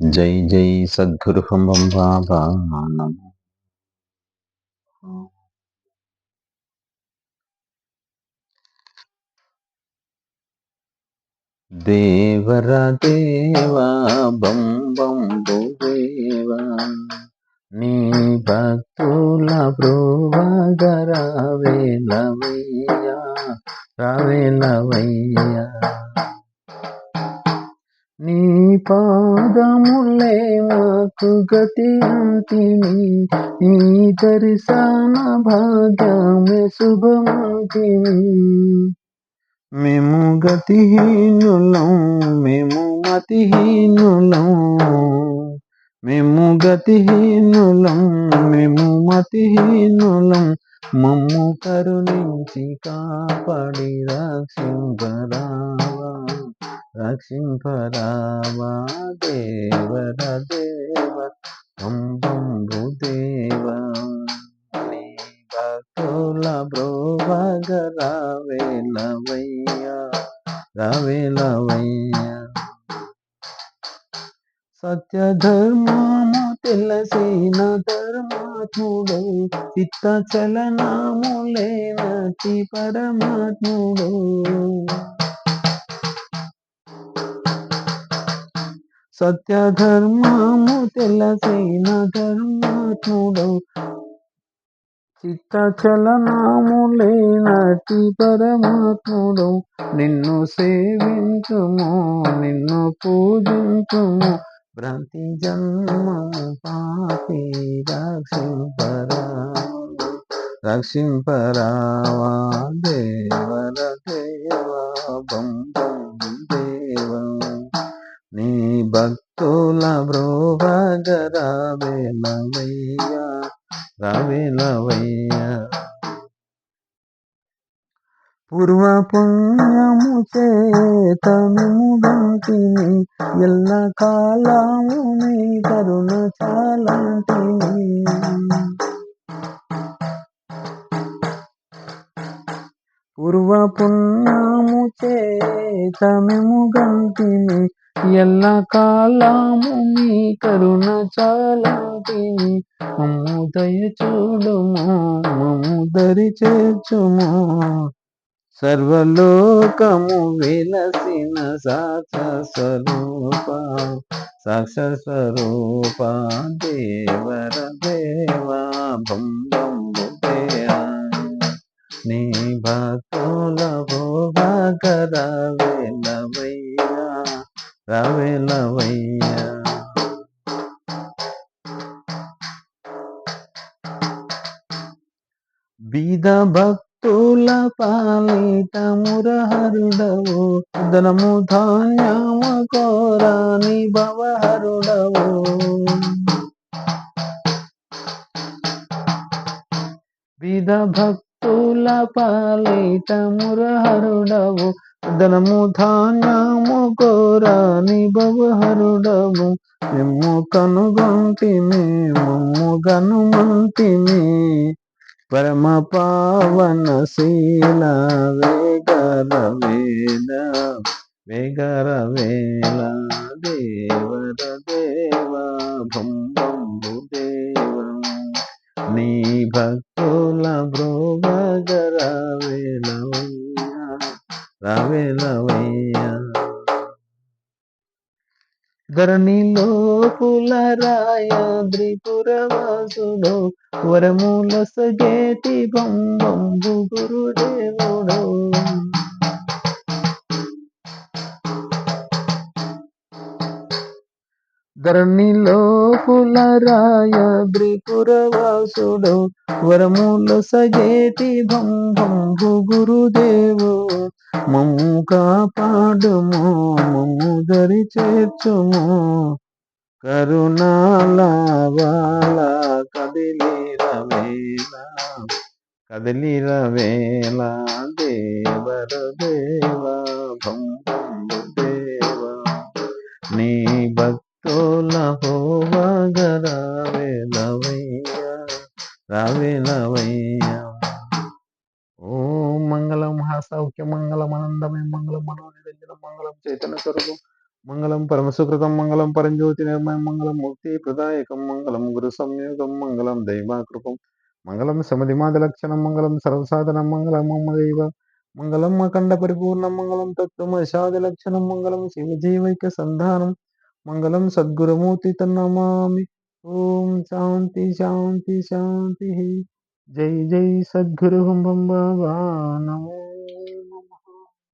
జై జై సద్గురు హం బాబా నమో. దేవర దేవా బం బం దేవా నీ భక్తుల బ్రోవగరవేలవయ్యా రవేలవయ్యా నీ పాదములే మాకు గతి అంతిని నీ దర్శన భాగ్యమే శుభమంతిని మేము గతిహీనులం మేము మతిహీనులం. మేము గతిహీనులం మేము మతిహీనులం. మమ్ము కరుణించి కాపాడి రక్షింపరావా రక్షింపరావా దేవర దేవ అంబంబు దేవ నీ భక్తుల బ్రోవగ రావేలవయ్యా రావేలవయ్యా సత్య ధర్మము తెలిసిన ధర్మాత్ముడు చిత్త చలనములేనటి పరమాత్ముడు సత్య ధర్మము ధర్మాత్ముడు చిత్త చలనములేనటి పరమాత్ముడు నిన్ను సేవించుము నిన్ను పూజించుము. భ్రాంతి జన్మము పాపి రక్షింపరా. రక్షింపరావా దేవర దేవా బం బ్రోవగరావేలవయ్యా రావేలవయ్యా పూర్వ పుణ్యము చేతము బంటిని ఎల్ల కాలము నీ కరుణ చాలంటిని. పూర్వ పుణ్యము చేతము ఎల్ల కాలము నీ కరుణ చాలంటిని మమ్ము దయ చూడుము మమ్ము దరి చేర్చుము. సర్వలోకము విలసిన సాక్ష స్వరూప సాక్ష స్వరూప దేవర దేవా భం భంబు దేవా. నీ భక్తుల భోగరవేలవయ్యా రవేలవయ్యా. బీద భక్తుల పాలిత మురహరుడవు. ధనము ధాన్యము కోరాని భవహరుడవు. బీద భక్తుల పాలిత మురహరుడవు. ధనము ధాన్యము కోరాని భవహరుడవు మేము కనుగొంటిమి మమ్ము గనుమంటిమి. పరమ పావన శీల వేగర వేల వేగర వేల దేవ రావేలవయ్యా ధరణిలో పులరాయాద్రిపురవాసుడు వరముల సగేతి బంబంబు గురుదేవుడు. ధరణిలో పులరాయాద్రిపురవాసుడు వరముల సగేతి బంబంబు గురుదేవుడు మమ్ము కాపాడుము మమ్ము దరి చేర్చుము. కరుణాల వాల కదిలిరవేల కదిలిరవేల దేవర దేవ భం దేవ. నీ భక్తుల హోవగరావేలవయ్యా రావేలవయ్యా ఓం సౌఖ్య మంగళం ఆనందమే మంగళం మనోనిరంజన మంగళం చైతన్య స్వరూపం మంగళం పరమసుకృతం మంగళం పరంజ్యోతి నిర్మయం మంగళం ముక్తి ప్రదాయకం మంగళం గురు సంయోగం మంగళం దైవాకృపం మంగళం సమధిమాదలక్షణం మంగళం సర్వసాధనం మంగళం మమ దైవ మంగళం అఖండ పరిపూర్ణం మంగళం తత్వమశాది లక్షణం మంగళం శివజీవైక సంధానం మంగళం సద్గురుమూర్తి తన్నమామి. ఓం శాంతి శాంతి శాంతి జై జై సద్గురు బాబా నమో